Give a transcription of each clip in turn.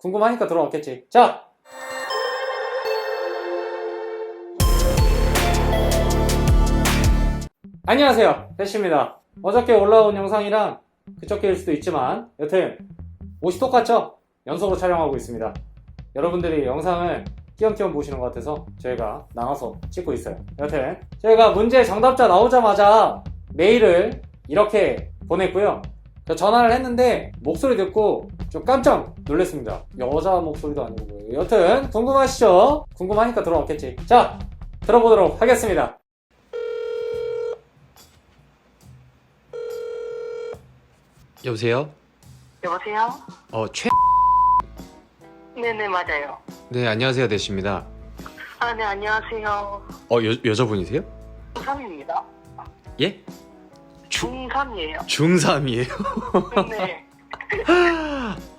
궁금하니까 들어왔겠지. 자! 안녕하세요. 대시입니다. 어저께 올라온 영상이랑 그저께일 수도 있지만 여튼 옷이 똑같죠? 연속으로 촬영하고 있습니다. 여러분들이 영상을 띄엄띄엄 보시는 것 같아서 저희가 나눠서 찍고 있어요. 여튼 저희가 문제 정답자 나오자마자 메일을 이렇게 보냈고요. 저 전화를 했는데 목소리 듣고 좀 깜짝 놀랐습니다. 여자 목소리도 아니고 뭐예요. 여튼 궁금하시죠? 궁금하니까 들어왔겠지. 자, 들어보도록 하겠습니다. 여보세요? 여보세요? 어, 최. 네네 맞아요. 네, 안녕하세요. 대시입니다. 아 네 안녕하세요. 어, 여, 여자분이세요? 중3입니다. 예? 중3이에요. 중3이에요? 네.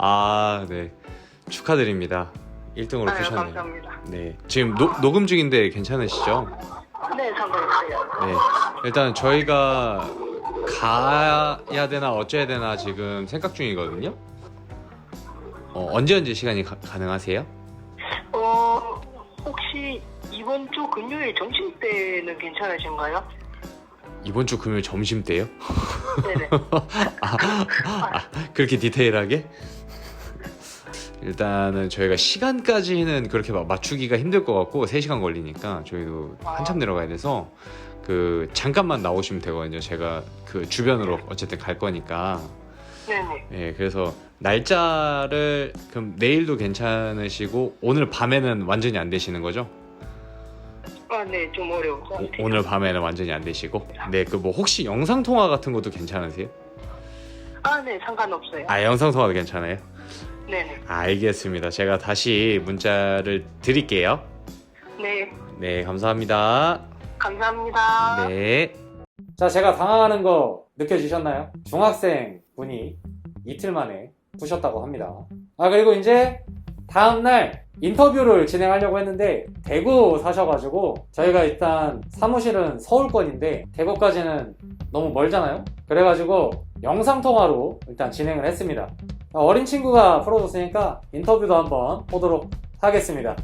아, 네. 축하드립니다. 1등으로 아유 뜨셨네요. 감사합니다. 네. 지금 노, 녹음 중인데 괜찮으시죠? 네 상관없어요. 네. 일단 저희가 가야 되나 어째야 되나 지금 생각 중이거든요. 어, 언제 언제 시간이 가, 가능하세요? 어 혹시 이번 주 금요일 점심 때는 괜찮으신가요? 이번 주 금요일 점심 때요? 네네. 아, 아, 그렇게 디테일하게? 일단은 저희가 시간까지는 그렇게 막 맞추기가 힘들 것 같고 3시간 걸리니까 저희도 한참 내려가야 돼서 그 잠깐만 나오시면 되거든요. 제가 그 주변으로 어쨌든 갈 거니까. 네네. 예, 그래서 날짜를 그럼 내일도 괜찮으시고 오늘 밤에는 완전히 안 되시는 거죠? 아 네 좀 어려울 것 오, 같아요. 오 늘 밤에는 완전히 안 되시고. 네, 그 뭐 혹시 영상 통화 같은 것도 괜찮으세요? 아 네 상관없어요. 아, 영상 통화도 괜찮아요? 네네. 알겠습니다. 제가 다시 문자를 드릴게요. 네 네, 감사합니다. 감사합니다. 네. 자, 제가 당황하는 거 느껴지셨나요? 중학생 분이 이틀 만에 푸셨다고 합니다. 아, 그리고 이제 다음날 인터뷰를 진행하려고 했는데 대구 사셔가지고 저희가 일단 사무실은 서울권인데 대구까지는 너무 멀잖아요? 그래가지고 영상통화로 일단 진행을 했습니다. 아, 어린 친구가 풀어줬으니까 인터뷰도 한번 보도록 하겠습니다.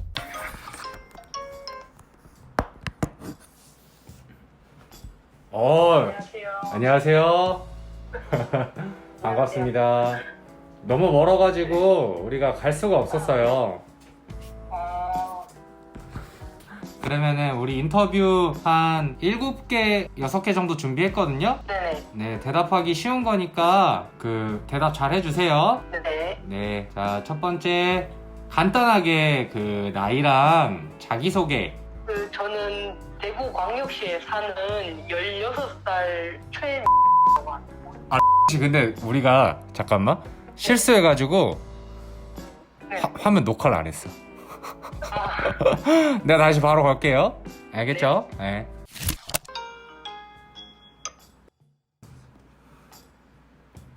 어, 안녕하세요. 안녕하세요. 반갑습니다. 너무 멀어가지고 우리가 갈 수가 없었어요. 그러면은 우리 인터뷰 한 7개, 6개 정도 준비했거든요? 네네. 네, 대답하기 쉬운 거니까 그 대답 잘 해주세요. 네네. 네, 자, 첫 번째. 간단하게 그 나이랑 자기소개. 그 저는 대구 광역시에 사는 16살 최 혹시 근데 우리가 잠깐만 실수해가지고 네. 화, 화면 녹화를 안 했어. 내가 다시 바로 갈게요. 알겠죠? 네.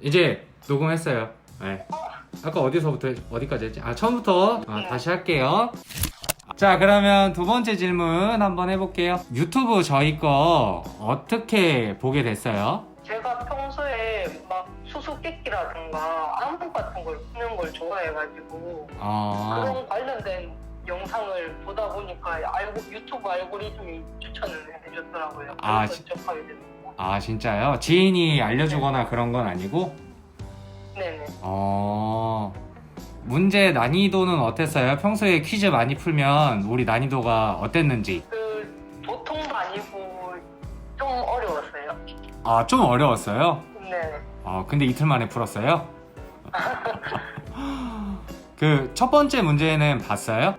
이제 녹음했어요. 네. 아까 어디서부터 했- 어디까지 했지? 아 처음부터 아, 다시 할게요. 자 그러면 두 번째 질문 한번 해볼게요. 유튜브 저희 거 어떻게 보게 됐어요? 제가 평소에 막 수수께끼라든가 안무 같은 걸 푸는 걸 좋아해가지고 어... 그런 관련된 영상을 보다 보니까 알고 유튜브 알고리즘이 추천을 해줬더라고요. 아, 그래서 접하게 됐습니다. 아 진짜요? 지인이 알려주거나 그런 건 아니고? 네네. 어... 문제 난이도는 어땠어요? 평소에 퀴즈 많이 풀면 우리 난이도가 어땠는지 그 보통도 아니고 좀 어려웠어요. 아 좀 어려웠어요? 네. 아 근데 이틀 만에 풀었어요? 그 첫 번째 문제는 봤어요?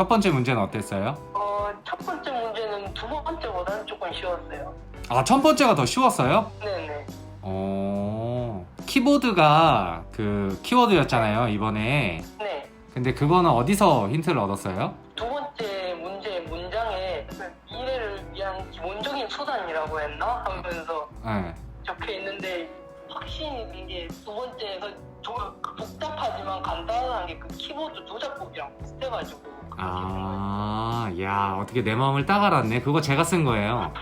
첫 번째 문제는 어땠어요? 어, 첫 번째 문제는 두 번째보다는 조금 쉬웠어요. 아 첫 번째가 더 쉬웠어요? 네네. 어... 키보드가 그 키워드였잖아요 이번에 네. 근데 그거는 어디서 힌트를 얻었어요? 두 번째 문제 문장에 그 미래를 위한 기본적인 수단이라고 했나 하면서 네. 적혀 있는데 확신이 든 게 두 번째에서 좀 복잡하지만 간단 한게그 키보드 조작법이랑 비슷해가지고 아, 야, 어떻게 내 마음을 딱 알았네. 그거 제가 쓴 거예요.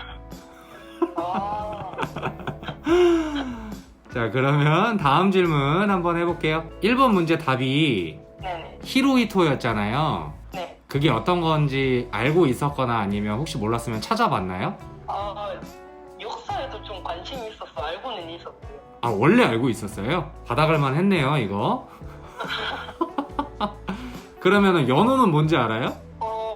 아, 자, 그러면 다음 질문 한번 해볼게요. 1번 문제 답이 네네. 히로히토였잖아요. 네. 그게 어떤 건지 알고 있었거나 아니면 혹시 몰랐으면 찾아봤나요? 아, 역사에도 좀 관심이 있어서 알고는 있었고요. 아 원래 알고 있었어요? 받아갈만 했네요 이거 그러면은 연호는 뭔지 알아요? 어,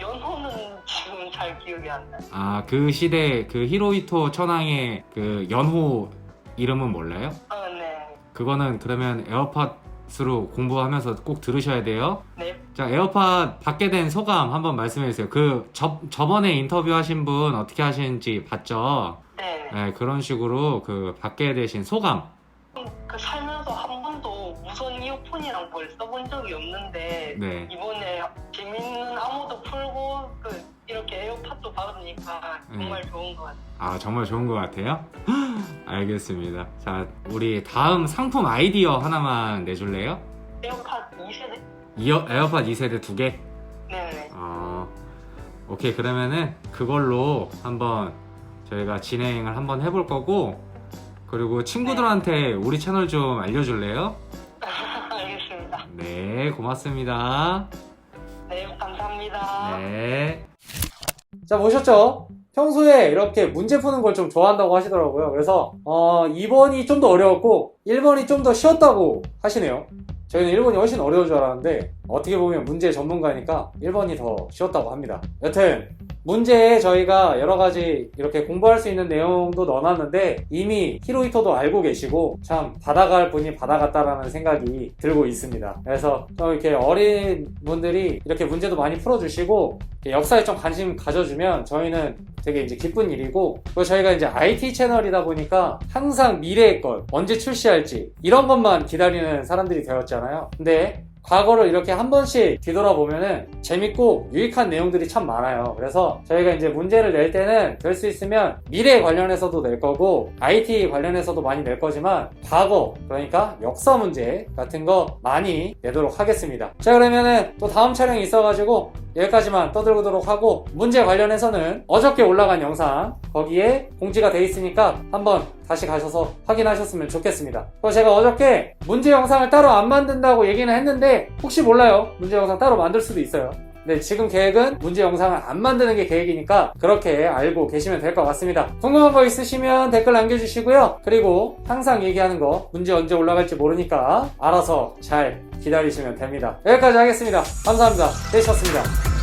연호는 지금 잘 기억이 안 나요. 아 그 시대 그 히로히토 천황의 그 연호 이름은 몰라요? 아, 네. 그거는 그러면 에어팟으로 공부하면서 꼭 들으셔야 돼요 네. 자 에어팟 받게 된 소감 한번 말씀해 주세요 그 저, 저번에 인터뷰 하신 분 어떻게 하시는지 봤죠? 네. 네, 그런 식으로 그 받게 되신 소감 그 살면서 한 이어폰이란 걸 써본 적이 없는데 네 이번에 재밌는 암호도 풀고 그 이렇게 에어팟도 받으니까 정말 좋은 것 같아요. 아 정말 좋은 것 같아요? 알겠습니다. 자 우리 다음 상품 아이디어 하나만 내줄래요? 에어팟 2세대? 이어, 에어팟 2세대 두 개? 네네. 어, 오케이 그러면은 그걸로 한번 저희가 진행을 한번 해볼 거고 그리고 친구들한테 우리 채널 좀 알려줄래요? 네 고맙습니다. 네, 감사합니다. 네. 자, 보셨죠? 평소에 이렇게 문제 푸는 걸 좀 좋아한다고 하시더라고요. 그래서, 어, 2번이 좀 더 어려웠고, 1번이 좀 더 쉬웠다고 하시네요. 저희는 1번이 훨씬 어려운 줄 알았는데, 어떻게 보면 문제 전문가니까 1번이 더 쉬웠다고 합니다. 여튼, 문제에 저희가 여러 가지 이렇게 공부할 수 있는 내용도 넣어놨는데, 이미 히로히토도 알고 계시고, 참, 받아갈 분이 받아갔다라는 생각이 들고 있습니다. 그래서, 좀 이렇게 어린 분들이 이렇게 문제도 많이 풀어주시고, 역사에 좀 관심 가져주면 저희는 되게 이제 기쁜 일이고 그리고 저희가 이제 IT 채널이다 보니까 항상 미래의 것 언제 출시할 지 이런 것만 기다리는 사람들이 되었잖아요. 근데 과거를 이렇게 한 번씩 뒤돌아보면은 재밌고 유익한 내용들이 참 많아요. 그래서 저희가 이제 문제를 낼 때는 될 수 있으면 미래 관련해서도 낼 거고 IT 관련해서도 많이 낼 거지만 과거 그러니까 역사 문제 같은 거 많이 내도록 하겠습니다. 자 그러면은 또 다음 촬영이 있어가지고 여기까지만 떠들고도록 하고 문제 관련해서는 어저께 올라간 영상 거기에 공지가 돼 있으니까 한번 다시 가셔서 확인하셨으면 좋겠습니다. 제가 어저께 문제 영상을 따로 안 만든다고 얘기는 했 는데 혹시 몰라요. 문제 영상 따로 만들 수도 있어요. 네, 지금 계획은 문제 영상을 안 만드는 게 계획이니까 그렇게 알고 계시면 될 것 같습니다. 궁금한 거 있으시면 댓글 남겨주시고요. 그리고 항상 얘기하는 거 문제 언제 올라갈지 모르니까 알아서 잘 기다리시면 됩니다. 여기까지 하겠습니다. 감사합니다. 되셨습니다.